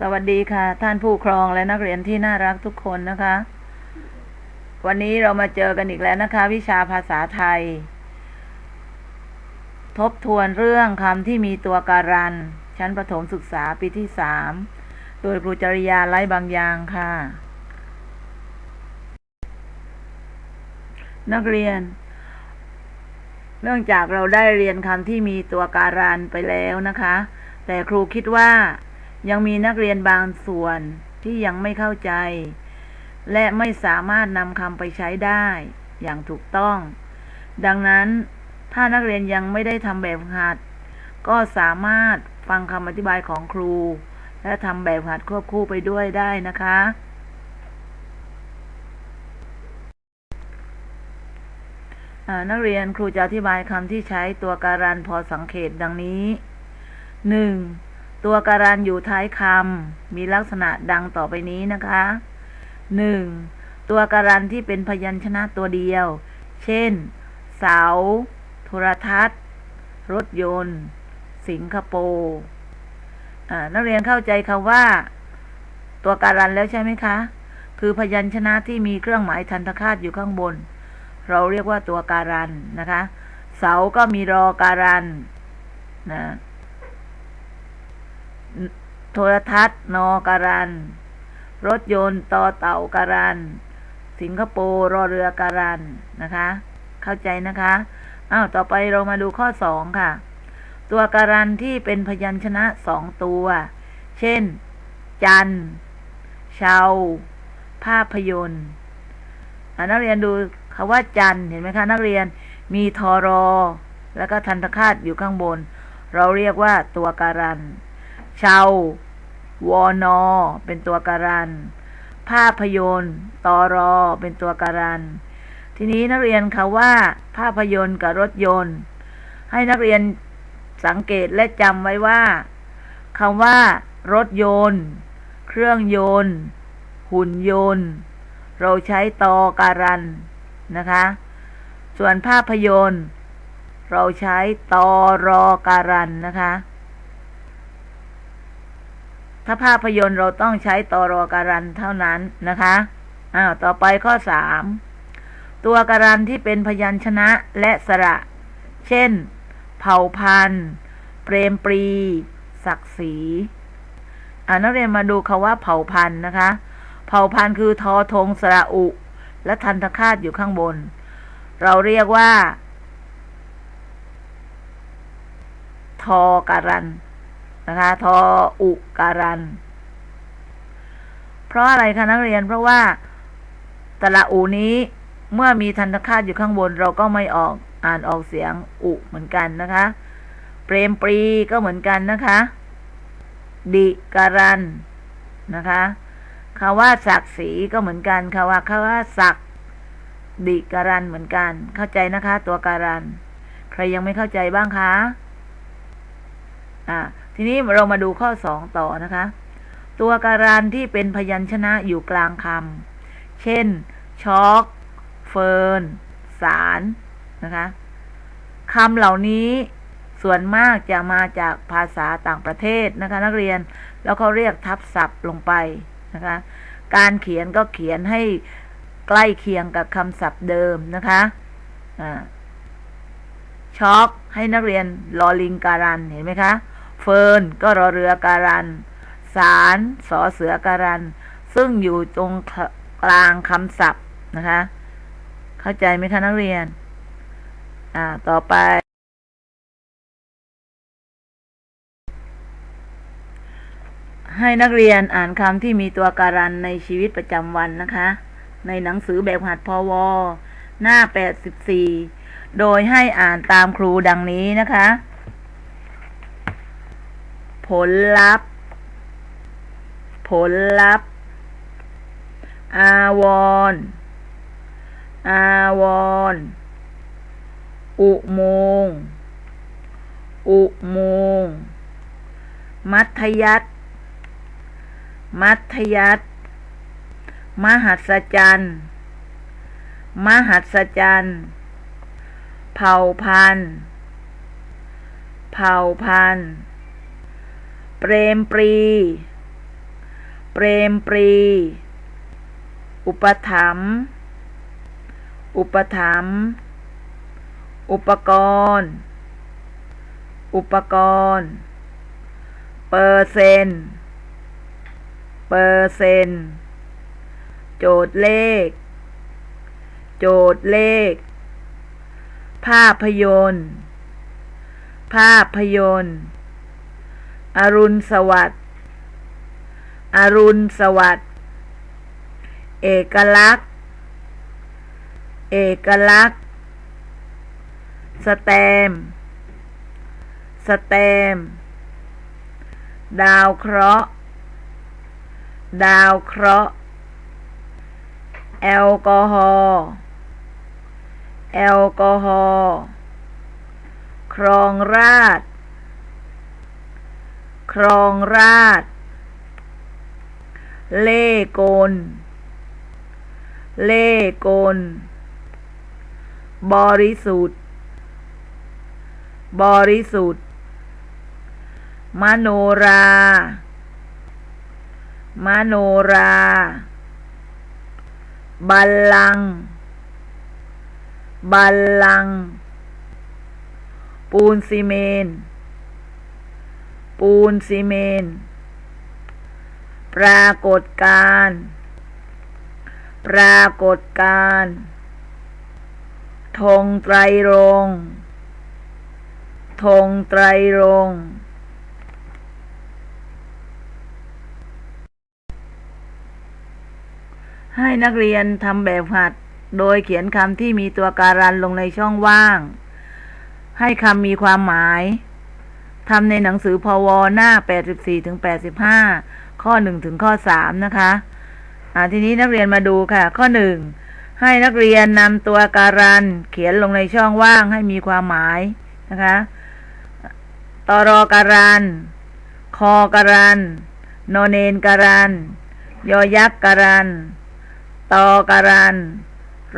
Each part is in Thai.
สวัสดีค่ะ ท่านผู้ครองและนักเรียนที่น่ารักทุกคนนะคะ วันนี้เรามาเจอกันอีกแล้วนะคะ วิชาภาษาไทย ทบทวนเรื่องคำที่มีตัวการัน ชั้นประถมศึกษาปีที่สามโดยครูจริยาไล่บางยางค่ะ นักเรียน เนื่องจากเราได้เรียนคำที่มีตัวการันไปแล้วนะคะ แต่ครูคิดว่า ยังมีนักเรียนบางส่วนที่ยังไม่เข้าใจ และไม่สามารถนำคำไปใช้ได้อย่างถูกต้อง ดังนั้นถ้านักเรียนยังไม่ได้ทำแบบหัด ก็สามารถฟังคำอธิบายของครู และทำแบบหัดควบคู่ไปด้วยได้นะคะ นักเรียนครูจะอธิบายคำที่ใช้ตัวการันพอสังเกตดังนี้หนึ่ง ตัวการันอยู่ท้ายคำมีลักษณะดังต่อไปนี้นะคะหนึ่งตัวการันที่เป็นพยัญชนะตัวเดียว เช่น เสา โทรทัศน์ รถยนต์ สิงคโปร์อ่านักเรียนเข้าใจคำว่า ตัวการันแล้วใช่ไหมคะ คือพยัญชนะที่มีเครื่องหมายทันตคาตอยู่ข้างบน เราเรียกว่าตัวการันนะคะ เสาก็มีรอการันนะ โทรทัศน์นอการัน รถยนต์ต่อเต่าการัน สิงคโปร์รอเรือการันนะคะ เข้าใจนะคะอ้าวต่อไปเรามาดูข้อสองค่ะ ตัวการันที่เป็นพยัญชนะสองตัว เช่น จันชาวภาพยนตร์นักเรียนดูคาว่าจันเห็นไหมคะ นักเรียนมีทอรอ แล้วก็ทันตคาตอยู่ข้างบน เราเรียกว่าตัวการัน ชาวอนอเป็นตัวการัน ภาพยนตร์ตอรอเป็นตัวการัน ทีนี้นักเรียนคาว่า ภาพยนตร์กับรถยนต์ ให้นักเรียนสังเกตและจำไว้ว่าคำว่า รถยนต์ เครื่องยนต์ หุ่นยนต์ เราใช้ตอการันนะคะ ส่วนภาพยนตร์ เราใช้ตอรอการันนะคะ ถ้าภาพยนตร์เราต้องใช้ตอรอการันเท่านั้นนะคะอ้าวต่อไปข้อสามตัวการันที่เป็นพยัญชนะและสระ เช่น เผ่าพันธุ์เปรมปรี ศักดิ์ศรีอ่านักเรียนมาดูคาว่าเผ่าพันธุ์นะคะ เผ่าพันธุ์คือทอทงสระอุ และทันตคาตอยู่ข้างบน เราเรียกว่า ทอการัน นะคะทออุการัน เพราะอะไรคะนักเรียนเพราะว่าตระอูนี้เมื่อมีทันตคาตอยู่ข้างบนเราก็ไม่ออกอ่านออกเสียงอุเหมือนกันนะคะ เปรมปรีก็เหมือนกันนะคะ ดิการันนะคะคาว่าศักดิ์ศรีก็เหมือนกันคาว่าคาว่าศักดิการันเหมือนกัน เข้าใจนะคะ ตัวการัน ใครยังไม่เข้าใจบ้างคะ อ่า ทีนี้เรามาดูข้อสองต่อนะคะ ตัวการันที่เป็นพยัญชนะอยู่กลางคำเช่นช็อกเฟิร์นสารนะคะคำเหล่านี้ส่วนมากจะมาจากภาษาต่างประเทศนะคะ นักเรียนแล้วเขาเรียกทับศัพท์ลงไปนะคะ การเขียนก็เขียนให้ใกล้เคียงกับคำศัพท์เดิมนะคะช็อกให้นักเรียนรอลิงการันเห็นไหมคะ เฟิร์นก็รอเรือการัน สารสอเสือการัน ซึ่งอยู่ตรงกลางคำศัพท์นะคะ เข้าใจไหมคะนักเรียน อ่า ต่อไป ให้นักเรียนอ่านคำที่มีตัวการันในชีวิตประจำวันนะคะ ในหนังสือแบบหัดพอวหน้า 84 โดยให้อ่านตามครูดังนี้นะคะ ผลลัพธ์ ผลลัพธ์ อาวร อาวร อุโมงค์อุโมงค์มัธยัตมัธยัตมหัศจรรย์ มหัศจรรย์ เผ่าพันธุ์ เผ่าพันธุ์ เปรมปรี เปรมปรี อุปถัมภ์อุปถัมภ์อุปกรณ์ อุปกรณ์ เปอร์เซนเปอร์เซนโจทย์เลข โจทย์เลข ภาพยนตร์ ภาพยนตร์ อรุณสวัสดิ์อรุณสวัสดิ์เอกลักษณ์ เอกลักษณ์ สแตม สแตม ดาวเคราะห์ ดาวเคราะห์ แอลกอฮอล์ แอลกอฮอล์ ครองราช ครองราช เล่กล เล่กล บริสุทธิ์ บริสุทธิ์ มโนรา มโนรา บัลลัง บัลลัง ปูนซีเมนต์ ปูนซีเมนต์ปรากฏการ ปรากฏการธงไตรรงธงไตรรงให้นักเรียนทำแบบหัด โดยเขียนคำที่มีตัวการันลงในช่องว่าง ให้คำมีความหมาย ทำในหนังสือพวหน้า 84ถึง85 ข้อ 1 ถึงข้อ 3 นะคะอ่าทีนี้นักเรียนมาดูค่ะ ข้อ 1 ให้นักเรียนนำตัวการัน เขียนลงในช่องว่างให้มีความหมายนะคะตรอการัน คอการัน โนเนนการัน ยอยักษ์การัน ตอการัน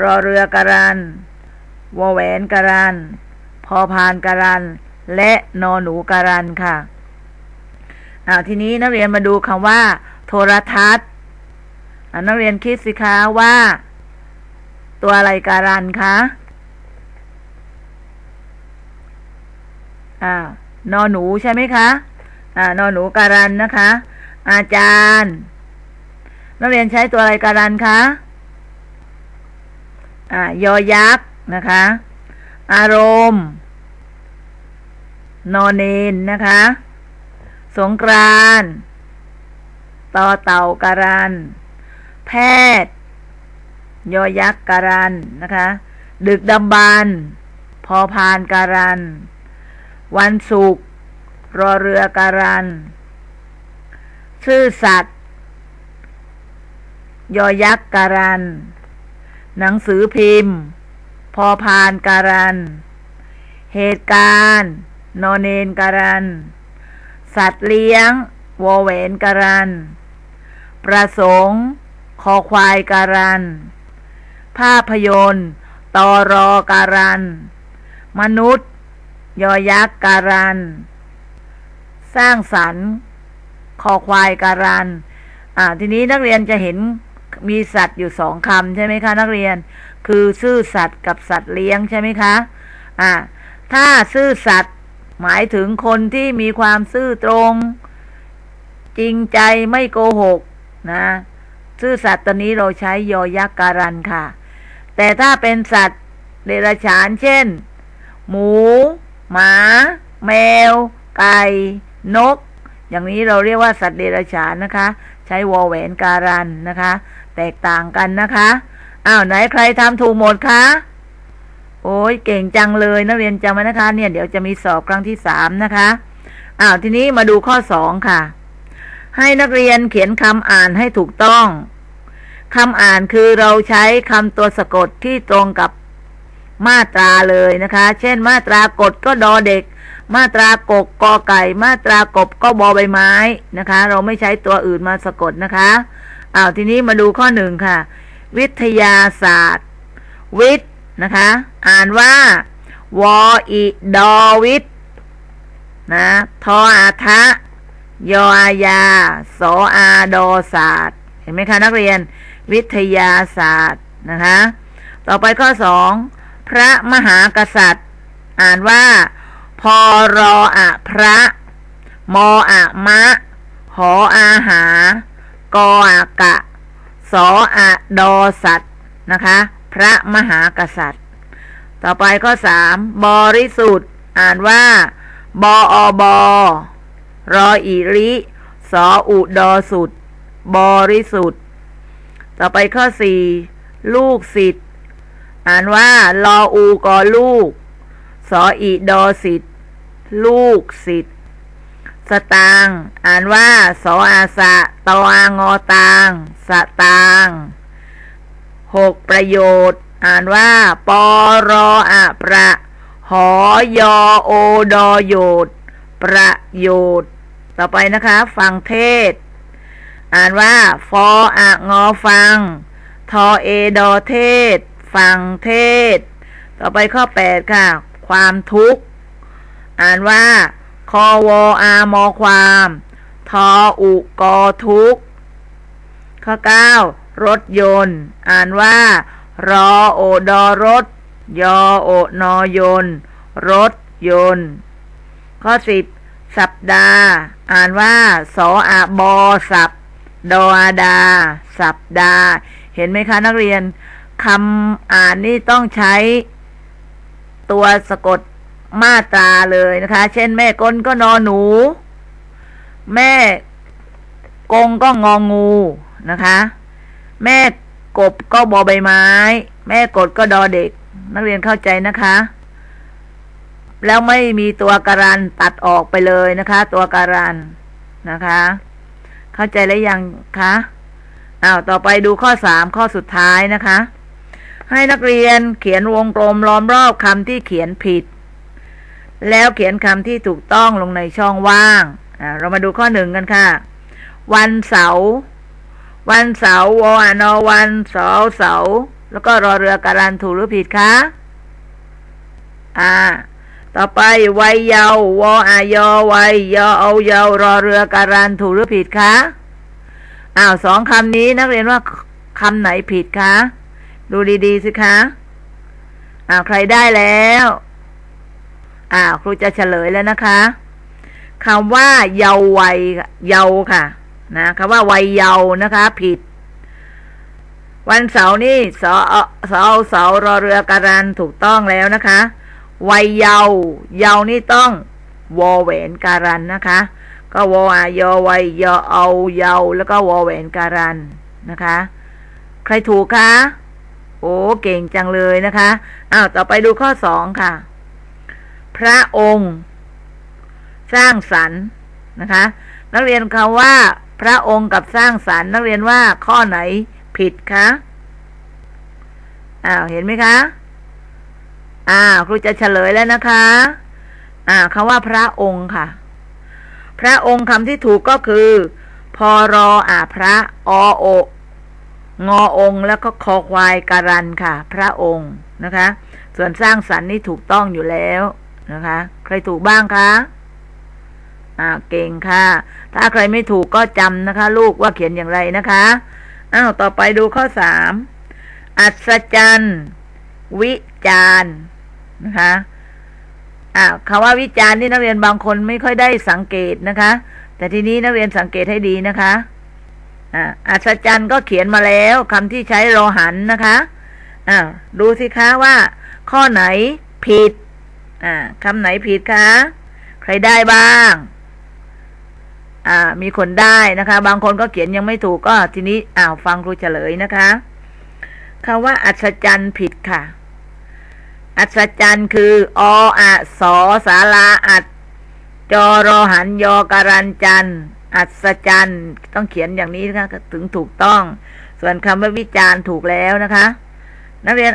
รอเรือการันวอแหวนการัน พอพานการัน และนอหนูการันค่ะอ่าทีนี้นักเรียนมาดูคำว่า โทรทัศน์อ่านักเรียนคิดสิคะว่า ตัวอะไรการันคะอ่านอหนูใช่ไหมคะอ่านอหนูการันนะคะ อาจารย์ นักเรียนใช้ตัวอะไรการันคะอ่ายอยักษ์นะคะ อารมณ์ นอนเนนนะคะ สงกรานต์ต่อเต่าการัน แพทย์ ยอยักษ์การันนะคะ ดึกดำบรรพอพานการัน วันศุกร์รอเรือการันชื่อสัตว์ยอยักษ์การัน หนังสือพิมพ์ พอพานการัน เหตุการณ์ นอนเนนการัน สัตว์เลี้ยง วอแหวนการัน ประสงค์ คอควายการัน ภาพยนตร์ตอรอการัน มนุษย์ ยอยักษ์การัน สร้างสรรค์คอควายการัน อ่า ทีนี้นักเรียนจะเห็นมีสัตว์อยู่สองคำใช่ไหมคะ นักเรียน คือซื่อสัตว์กับสัตว์เลี้ยงใช่ไหมคะ อ่า ถ้าซื่อสัตย์ หมายถึงคนที่มีความซื่อตรง จริงใจไม่โกหกนะซื่อสัตย์ตอนนี้เราใช้ยอยักษ์การันค่ะ แต่ถ้าเป็นสัตว์เดรัจฉานเช่น หมู หมา แมว ไก่ นก อย่างนี้เราเรียกว่าสัตว์เดรัจฉานนะคะ ใช้วอแหวนการันนะคะ แตกต่างกันนะคะอ้าวไหนใครทำถูกหมดคะ โอ้ยเก่งจังเลยนักเรียนจำไว้นะคะ เนี่ยเดี๋ยวจะมีสอบครั้งที่สามนะคะอ้าวทีนี้มาดูข้อสองค่ะ ให้นักเรียนเขียนคำอ่านให้ถูกต้องคำอ่านคือเราใช้คำตัวสะกดที่ตรงกับมาตราเลยนะคะ เช่น มาตรากดก็ดอเด็ก มาตรากกกอไก่ มาตรากบก็บอใบไม้นะคะ เราไม่ใช้ตัวอื่นมาสะกดนะคะอ้าวทีนี้มาดูข้อหนึ่งค่ะ วิทยาศาสตร์ วิทย์ นะคะ อ่านว่าวออิดอวิทนะทออาทะยออายาสออาดอศาสตร์ เห็นไหมคะนักเรียน วิทยาศาสตร์นะคะ ต่อไปข้อสองพระมหากษัตริย์ อ่านว่า พอรออะพระ มออะมะ หออาหา กออากะ สออะดอสัตว์นะคะ ระมหากษัตริย์ ต่อไปข้อสามบริสุทธิ์ อ่านว่า บออบอรออีริสออุดอสุดบริสุทธิ์ ต่อไปข้อสี่ลูกศิษย์อ่านว่า ลออูกอลูก สออีดอสิทธิ์ลูกศิษย์สตาง อ่านว่า สออาสะตออางอตาง สตาง หกประโยชน์ อ่านว่าปอรออะประหอยอโอดอโยดประโยชน์ ต่อไปนะคะ ฟังเทศ อ่านว่า ฟออะงอฟัง ทอเอดอเทศ ฟังเทศ ต่อไปข้อแปดค่ะ ความทุกข์ อ่านว่า คอวออามอความ ทออุกอทุกข์ข้อเก้า รถยนต์ อ่านว่า รอโอดอรถ ยอโอนอยนรถยนต์ ข้อสิบสัปดาห์ อ่านว่า สออะบอสับดออาดา สัปดาห์ เห็นไหมคะนักเรียนคำอ่านนี่ต้องใช้ ตัวสะกดมาตราเลยนะคะ เช่น แม่กลก็นอหนู แม่กงก็งองูนะคะ แม่กบก็บอใบไม้ แม่กดก็ดอเด็ก นักเรียนเข้าใจนะคะ แล้วไม่มีตัวการันตัดออกไปเลยนะคะ ตัวการันนะคะ เข้าใจแล้วยังคะอ้าวต่อไปดูข้อสามข้อสุดท้ายนะคะ ให้นักเรียนเขียนวงกลมล้อมรอบคำที่เขียนผิด แล้วเขียนคำที่ถูกต้องลงในช่องว่างอ่าเรามาดูข้อหนึ่งกันค่ะ วันเสาร์ วันเสาร์วอนอวันเสาร์เสาร์แล้วก็รอเรือการันถูกหรือผิดคะอ่า ต่อไปวัยเยาว์วอายอวัยยอเอาเยาว์รอเรือการันถูกหรือผิดคะอ้าวสองคำนี้นักเรียนว่าคำไหนผิดคะดูดีๆสิคะอ้าวใครได้แล้วอ้าวครูจะเฉลยแล้วนะคะคำว่าเยาว์วัยเยาว์ค่ะ นะคำว่าวัยเยาว์นะคะ ผิด วันเสาร์นี่สอสอเอาเสารอเรือการันถูกต้องแล้วนะคะ วัยเยาว์เยาว์นี่ต้องวอแหวนการันนะคะ ก็วออายอวัยยอเอาเยาว์แล้วก็วอแหวนการันนะคะ ใครถูกคะโอ้เก่งจังเลยนะคะอ้าวต่อไปดูข้อสองค่ะ พระองค์ สร้างสรรค์นะคะ นักเรียนคำว่า พระองค์กับสร้างสรรค์นักเรียนว่าข้อไหนผิดคะอ้าวเห็นไหมคะอ่าครูจะเฉลยแล้วนะคะ อ่าคำว่าพระองค์ค่ะ พระองค์คำที่ถูกก็คือพอรออ่าพระอโองอองแล้วก็คอควายการันค่ะ พระองค์นะคะ ส่วนสร้างสรรค์นี่ถูกต้องอยู่แล้วนะคะ ใครถูกบ้างคะ อ่าเก่งค่ะ ถ้าใครไม่ถูกก็จำนะคะ ลูกว่าเขียนอย่างไรนะคะอ้าวต่อไปดูข้อสามอัศจรรย์วิจารณ์นะคะอ่าคำว่าวิจารณ์นี่นักเรียนบางคนไม่ค่อยได้สังเกตนะคะ แต่ทีนี้นักเรียนสังเกตให้ดีนะคะอ่าอัศจรรย์ก็เขียนมาแล้วคำที่ใช้โรหันนะคะอ้าวดูสิคะว่า ข้อไหนผิดอ่าคำไหนผิดคะ ใครได้บ้าง อ่ามีคนได้นะคะ บางคนก็เขียนยังไม่ถูกก็ทีนี้อ้าวฟังครูเฉลยนะคะคำว่าอัศจรรย์ผิดค่ะ อัศจรรย์คือออะสอสาราอัดจอรอหันยอการันจันอัศจรรย์ต้องเขียนอย่างนี้นะคะถึงถูกต้อง ส่วนคำว่าวิจารณ์ถูกแล้วนะคะ นักเรียน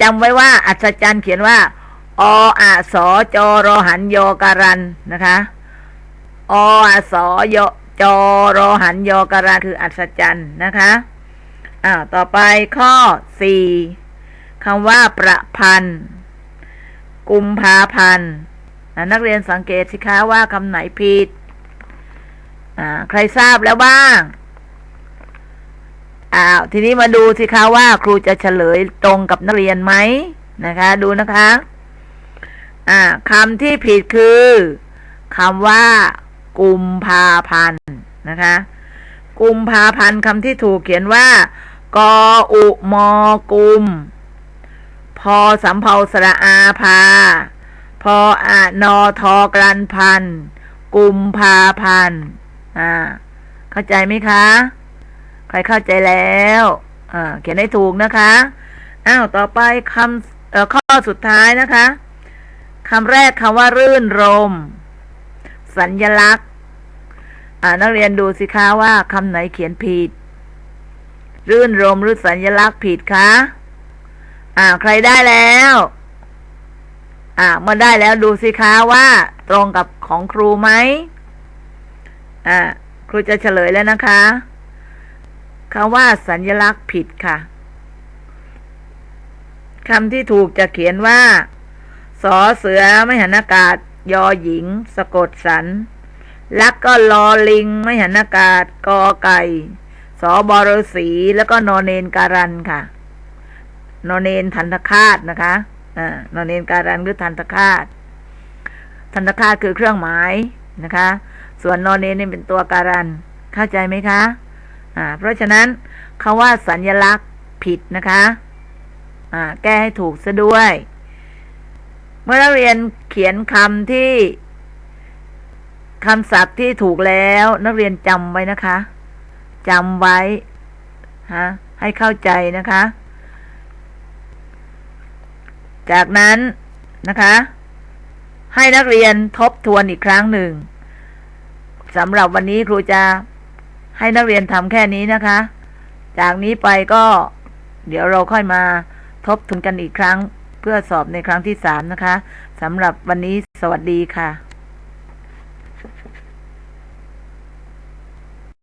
จำไว้ว่า อัศจรรย์เขียนว่าออะสอจอรอหันยอการันนะคะ ออสอยจอรอหันยอกรันคืออัศจรรย์นะคะอ้าต่อไปข้อสี่คำว่าประพันธ์ กุมภาพันธ์นักเรียนสังเกตสิคะว่าคำไหนผิดอ่าใครทราบแล้วบ้างอ้าวทีนี้มาดูสิคะว่าครูจะเฉลยตรงกับนักเรียนไหมนะคะ ดูนะคะ อ่าคำที่ผิดคือคำว่า กุมภาพันธ์นะคะกุมภาพันธ์คำที่ถูกเขียนว่า กออุมอกุม พอสำเภาสระอาพาพออานอทอกรันพัน กุมภาพันธ์อ่า เข้าใจไหมคะ ใครเข้าใจแล้วอ่าเขียนให้ถูกนะคะ อ้าว ต่อไปคำข้อสุดท้ายนะคะคำแรกคำว่ารื่นรม สัญญลักษณ์นักเรียนดูสิคะว่าคำไหนเขียนผิด รื่นรมหรือสัญญลักษณ์ผิดคะอ่า ใครได้แล้ว อ่าเมื่อได้แล้วดูสิคะว่า ตรงกับของครูไหมอ่าครูจะเฉลยแล้วนะคะคำว่าสัญลักษณ์ผิดค่ะคำที่ถูกจะเขียนว่าสอเสือไม่หันอากาศ ยอหญิง สะกดสัน ลักก็ลอลิง ไม่หันอากาศ กอไก่ สอบอรสีแล้วก็นอนเนนการันค่ะ นอนเนนทันตคาตนะคะอ่านอนเนนการันหรือทันตคาต ทันตคาตคือเครื่องหมายนะคะ ส่วนนอนเนนนี่เป็นตัวการัน เข้าใจไหมคะ อ่า เพราะฉะนั้นคาว่าสัญญลักษณ์ผิดนะคะ อ่า แก้ให้ถูกซะด้วย เมื่อนักเรียนเขียนคำที่คำศัพท์ที่ถูกแล้ว นักเรียนจำไว้นะคะจำไว้ฮะให้เข้าใจนะคะ จากนั้นนะคะ ให้นักเรียนทบทวนอีกครั้งหนึ่งสำหรับวันนี้ครูจะให้นักเรียนทำแค่นี้นะคะ จากนี้ไปก็เดี๋ยวเราค่อยมาทบทวนกันอีกครั้ง พื่อสอบในครั้งที่สามนะคะสำหรับวันนี้สวัสดีค่ะ